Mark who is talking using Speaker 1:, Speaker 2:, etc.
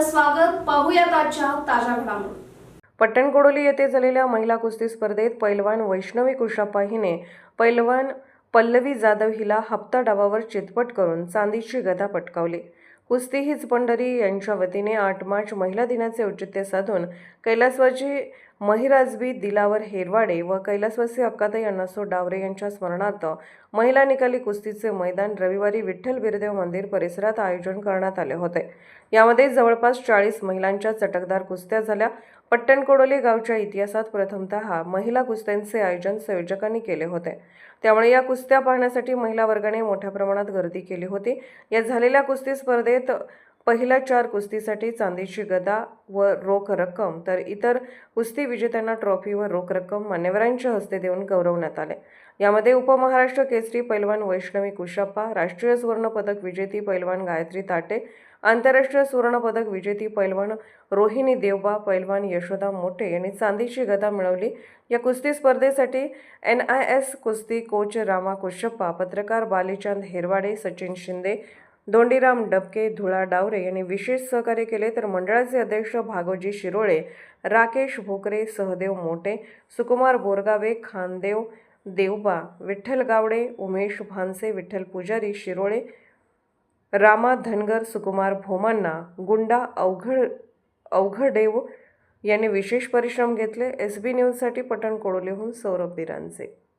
Speaker 1: स्वागत पाहूयात आजच्या ताज्या घडामोडी.
Speaker 2: पट्टणकोडोली येथे झालेल्या महिला कुस्ती स्पर्धेत पैलवान वैष्णवी कुशाप्पा हिने पैलवान पल्लवी जाधव हिला हप्ता डावावर चितपट करून चांदीची गदा पटकावली. कुस्ती हीच पंढरी यांच्या वतीने आठ मार्च महिला दिनाचे औचित्य साधून कैलासवाची महिराजबी दिलावर हेरवाडे व कैलासवासी अक्काताई अण्णासो डावरे यांच्या स्मरणार्थ महिला निकाली कुस्तीचे मैदान रविवारी विठ्ठल बिरदेव मंदिर परिसरात आयोजन करण्यात आले होते. यामध्ये जवळपास चाळीस महिलांच्या चटकदार कुस्त्या झाल्या. पट्टणकोडोली गावच्या इतिहासात प्रथमतः महिला कुस्त्यांचे आयोजन संयोजकांनी केले होते. त्यामुळे या कुस्त्या पाहण्यासाठी महिला वर्गाने मोठ्या प्रमाणात गर्दी केली होती. या झालेल्या कुस्ती स्पर्धेत पहिल्या चार कुस्तीसाठी चांदीची गदा व रोख रक्कम तर इतर कुस्ती विजेत्यांना ट्रॉफी व रोख रक्कम मान्यवरांच्या हस्ते देऊन गौरवण्यात आले. यामध्ये उपमहाराष्ट्र केसरी पैलवान वैष्णवी कुशाप्पा राष्ट्रीय सुवर्णपदक विजेती पैलवान गायत्री ताटे आंतरराष्ट्रीय सुवर्णपदक विजेती पैलवान रोहिणी देवबा पैलवान यशोदा मोठे यांनी चांदीची गदा मिळवली. या कुस्ती स्पर्धेसाठी एन आय एस कुस्ती कोच रामा कुशप्पा पत्रकार बालीचंद हेरवाडे सचिन शिंदे दोंडीराम डबके धुळा डावरे यांनी विशेष सहकार्य केले. तर मंडळाचे अध्यक्ष भागोजी शिरोळे राकेश भोकरे सहदेव मोटे सुकुमार बोरगावे खानदेव देवबा विठ्ठल गावडे उमेश भानसे विठ्ठल पुजारी शिरोळे रामा धनगर सुकुमार भोमांना गुंडा अवघड अवघडेव यांनी विशेष परिश्रम घेतले. एस बी न्यूजसाठी पटण कोडोलीहून सौरभ बिरांचे.